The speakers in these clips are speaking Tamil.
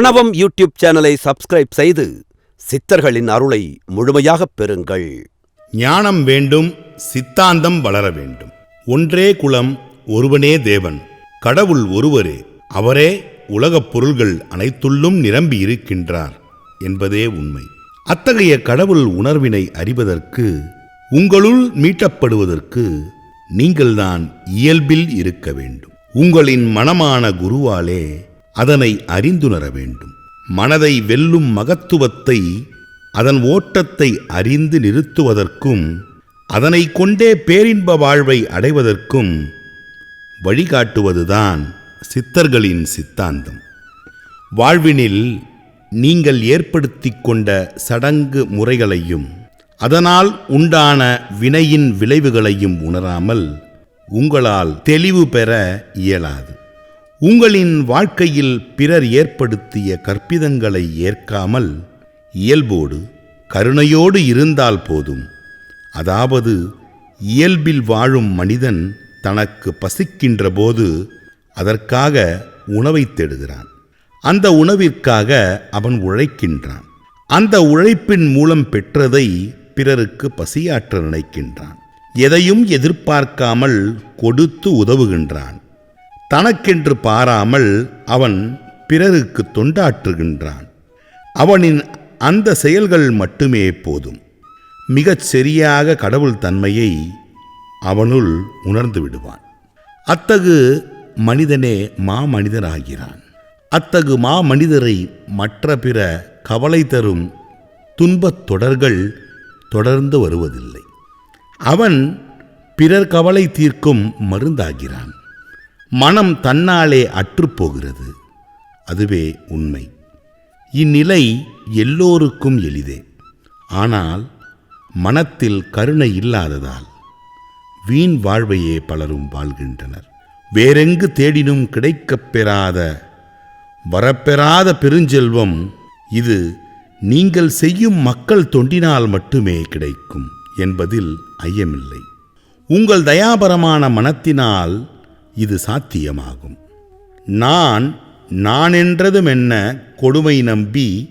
பிரணவம் யூடியூப் சேனலை சப்ஸ்கிரைப் செய்து சித்தர்களின் அருளை முழுமையாகப் பெறுங்கள். ஞானம் வேண்டும் சித்தாந்தம் வளர வேண்டும். ஒன்றே குலம் ஒருவனே தேவன். கடவுள் ஒருவரே அவரே உலகப் பொருள்கள் அனைத்துள்ளும் நிரம்பி இருக்கின்றார் என்பதே உண்மை. அத்தகைய கடவுள் உணர்வினை அறிவதற்கு உங்களுள் மீட்டப்படுவதற்கு நீங்கள்தான் இயல்பில் இருக்க வேண்டும். உங்களின் மனமான குருவாலே அதனை அறிந்துணர வேண்டும். மனதை வெல்லும் மகத்துவத்தை அதன் ஓட்டத்தை அறிந்து நிறுத்துவதற்கும் அதனை கொண்டே பேரின்ப வாழ்வை அடைவதற்கும் வழிகாட்டுவதுதான் சித்தர்களின் சித்தாந்தம். வாழ்வினில் நீங்கள் ஏற்படுத்தி கொண்ட சடங்கு முறைகளையும் அதனால் உண்டான வினையின் விளைவுகளையும் உணராமல் உங்களால் தெளிவு பெற இயலாது. உங்களின் வாழ்க்கையில் பிறர் ஏற்படுத்திய கற்பிதங்களை ஏற்காமல் இயல்போடு கருணையோடு இருந்தால் போதும். அதாவது இயல்பில் வாழும் மனிதன் தனக்கு பசிக்கின்ற போது அதற்காக உணவை தேடுகிறான். அந்த உணவிற்காக அவன் உழைக்கின்றான். அந்த உழைப்பின் மூலம் பெற்றதை பிறருக்கு பசியாற்ற நினைக்கின்றான். எதையும் எதிர்பார்க்காமல் கொடுத்து உதவுகின்றான். தனக்கென்று பாராமல் அவன் பிறருக்கு தொண்டாற்றுகின்றான். அவனின் அந்த செயல்கள் மட்டுமே போதும். மிகச் சரியாக கடவுள் தன்மையை அவனுள் உணர்ந்து விடுவான். அத்தகு மனிதனே மாமனிதராகிறான் அத்தகு மாமனிதரை மற்ற பிற கவலை தரும் துன்பத் தொடர்கள் தொடர்ந்து வருவதில்லை. அவன் பிறர் கவலை தீர்க்கும் மருந்தாகிறான். மனம் தன்னாலே அற்றுப்போகிறது. அதுவே உண்மை. இந்நிலை எல்லோருக்கும் எளிதே. ஆனால் மனத்தில் கருணை இல்லாததால் வீண் வாழ்வையே பலரும் வாழ்கின்றனர். வேறெங்கு தேடினும் கிடைக்கப் பெறாத வரப்பெறாத பெருஞ்செல்வம் இது நீங்கள் செய்யும் மக்கள் தொண்டினால் மட்டுமே கிடைக்கும் என்பதில் ஐயமில்லை. உங்கள் தயாபரமான மனத்தினால் இது சாத்தியமாகும். நான் நானென்றதுமென்ன கொடுமை நம்பி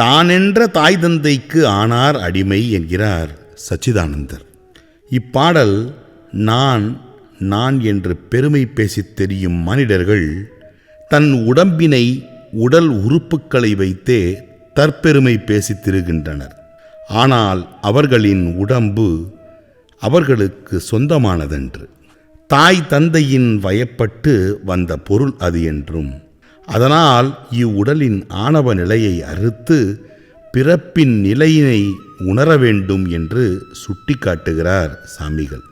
தானென்ற தாய் தந்தைக்கு ஆனார் அடிமை என்கிறார் சச்சிதானந்தர். இப்பாடல் நான் நான் என்று பெருமை பேசித் தெரியும் மனிதர்கள் தன் உடம்பினை உடல் உறுப்புக்களை வைத்தே தற்பெருமை பேசித் திருகின்றனர். ஆனால் அவர்களின் உடம்பு அவர்களுக்கு சொந்தமானதன்று. தாய் தந்தையின் வயப்பட்டு வந்த பொருள் அது என்றும். அதனால் இவ்வுடலின் ஆணவ நிலையை அறுத்து பிறப்பின் நிலையினை உணர வேண்டும் என்று சுட்டிக்காட்டுகிறார் சாமிகள்.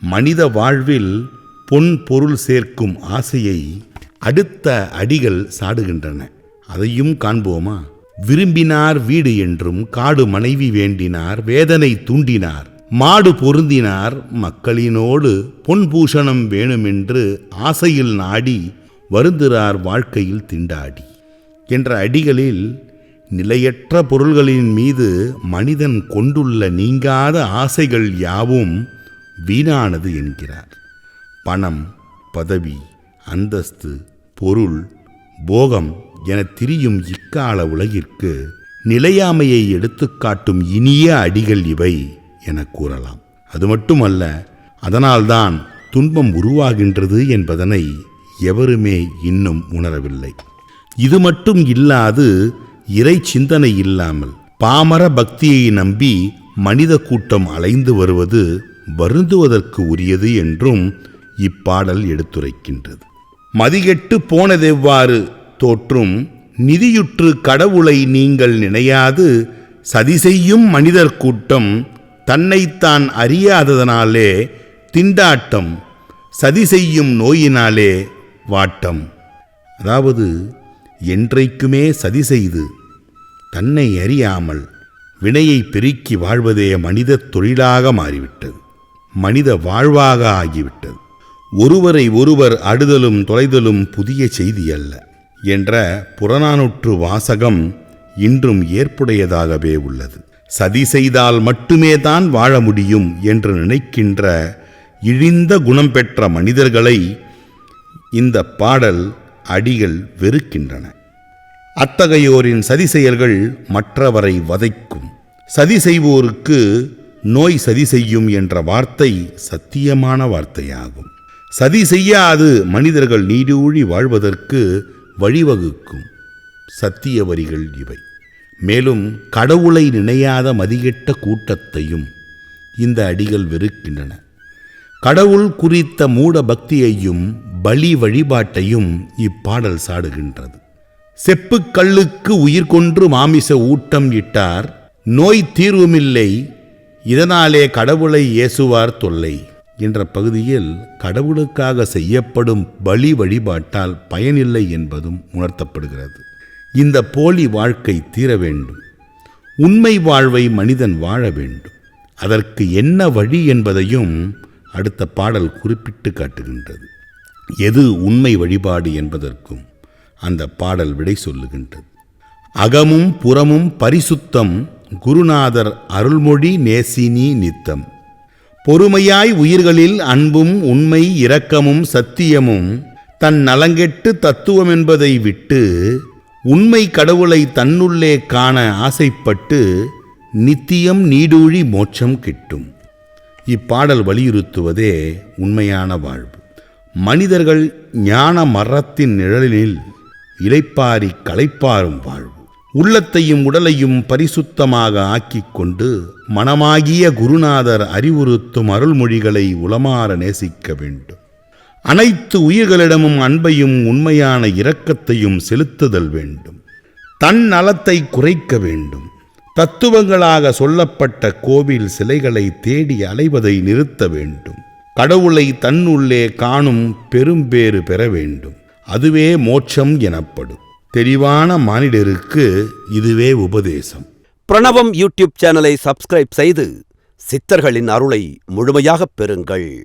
மனித வாழ்வில் பொன் பொருள் சேர்க்கும் ஆசையை அடுத்த அடிகள் சாடுகின்றன. அதையும் காண்போமா? விரும்பினார் வீடு என்றும் காடு மனைவி வேண்டினார் வேதனை தூண்டினார். மாடு பொருந்தினார் மக்களினோடு பொன் பூஷணம் வேணுமென்று ஆசையில் நாடி வருந்துறார் வாழ்க்கையில் திண்டாடி. என்ற அடிகளில் நிலையற்ற பொருள்களின் மீது மனிதன் கொண்டுள்ள நீங்காத ஆசைகள் யாவும் வீணானது என்கிறார். பணம் பதவி அந்தஸ்து பொருள் போகம் என திரியும் இக்கால உலகிற்கு நிலையாமையை எடுத்துக்காட்டும் இனிய அடிகள் இவை. என கூறலாம். அது மட்டுமல்ல அதனால்தான் துன்பம் உருவாகின்றது என்பதனை எவருமே இன்னும் உணரவில்லை. இது மட்டும் இல்லாது இறை சிந்தனை இல்லாமல் பாமர பக்தியை நம்பி மனித கூட்டம் அலைந்து வருவது வருந்துவதற்கு உரியது என்றும் இப்பாடல் எடுத்துரைக்கின்றது. மதிகெட்டு போனதெவ்வாறு தோற்றும் நிதியுற்று கடவுளை நீங்கள் நினையாது சதி செய்யும் மனிதர் கூட்டம் தன்னைத்தான் அறியாததனாலே திண்டாட்டம் சதி செய்யும் நோயினாலே வாட்டம். அதாவது என்றைக்குமே சதி செய்து தன்னை அறியாமல் வினையை பெருக்கி வாழ்வதே மனித தொழிலாக மாறிவிட்டது. மனித வாழ்வாக ஆகிவிட்டது. ஒருவரை ஒருவர் அடுதலும் தொலைதலும் புதிய செய்தி அல்ல என்ற புறநானூற்று வாசகம் இன்றும் ஏற்புடையதாகவே உள்ளது. சதி செய்தால் மட்டுமே தான் வாழ முடியும் என்று நினைக்கின்ற இழிந்த குணம் பெற்ற மனிதர்களை இந்த பாடல் அடிகள் வெறுக்கின்றன. அத்தகையோரின் சதி செயல்கள் மற்றவரை வதைக்கும். சதி செய்வோருக்கு நோய் சதி செய்யும் என்ற வார்த்தை சத்தியமான வார்த்தையாகும். சதி செய்யாது மனிதர்கள் நீடூழி வாழ்வதற்கு வழிவகுக்கும். சத்திய வரிகள் இவை. மேலும் கடவுளை நினையாத மதிகெட்ட கூட்டத்தையும் இந்த அடிகள் வெறுக்கின்றன. கடவுள் குறித்த மூட பக்தியையும் பலி வழிபாட்டையும் இப்பாடல் சாடுகின்றது. செப்புக்கல்லுக்கு உயிர் கொன்று மாமிச ஊட்டம் இட்டார் நோய் தீர்வுமில்லை இதனாலே கடவுளை ஏசுவார் தொல்லை என்ற பகுதியில் கடவுளுக்காக செய்யப்படும் பலி வழிபாட்டால் பயனில்லை என்பதும் உணர்த்தப்படுகிறது. இந்த போலி வாழ்க்கை தீர வேண்டும். உண்மை வாழ்வை மனிதன் வாழ வேண்டும். அதற்கு என்ன வழி என்பதையும் அடுத்த பாடல் குறிப்பிட்டு காட்டுகின்றது. எது உண்மை வழிபாடு என்பதற்கும் அந்த பாடல் விடை சொல்லுகின்றது. அகமும் புறமும் பரிசுத்தம் குருநாதர் அருள்மொழி நேசினி நித்தம். பொறுமையாய் உயிர்களில் அன்பும் உண்மை இரக்கமும் சத்தியமும் தன் நலங்கெட்டு தத்துவம் என்பதை விட்டு உண்மை கடவுளை தன்னுள்ளே காண ஆசைப்பட்டு நித்தியம் நீடூழி மோட்சம் கிட்டும். இப்பாடல் வலியுறுத்துவதே உண்மையான வாழ்வு. மனிதர்கள் ஞான மரத்தின் நிழலினில் இலைப்பாரி களைப்பாரும் வாழ்வு. உள்ளத்தையும் உடலையும் பரிசுத்தமாக ஆக்கிக் கொண்டு மனமாகிய குருநாதர் அறிவுறுத்தும் அருள்மொழிகளை உளமாற நேசிக்க வேண்டும். அனைத்து உயிர்களிடமும் அன்பையும் உண்மையான இரக்கத்தையும் செலுத்துதல் வேண்டும். தன் நலத்தை குறைக்க வேண்டும். தத்துவங்களாக சொல்லப்பட்ட கோவில் சிலைகளை தேடி அலைவதை நிறுத்த வேண்டும். கடவுளை தன்னுள்ளே காணும் பெரும்பேறு பெற வேண்டும். அதுவே மோட்சம் எனப்படும். தெளிவான மானிடருக்கு இதுவே உபதேசம். பிரணவம் யூடியூப் சேனலை சப்ஸ்கிரைப் செய்து சித்தர்களின் அருளை முழுமையாகப் பெறுங்கள்.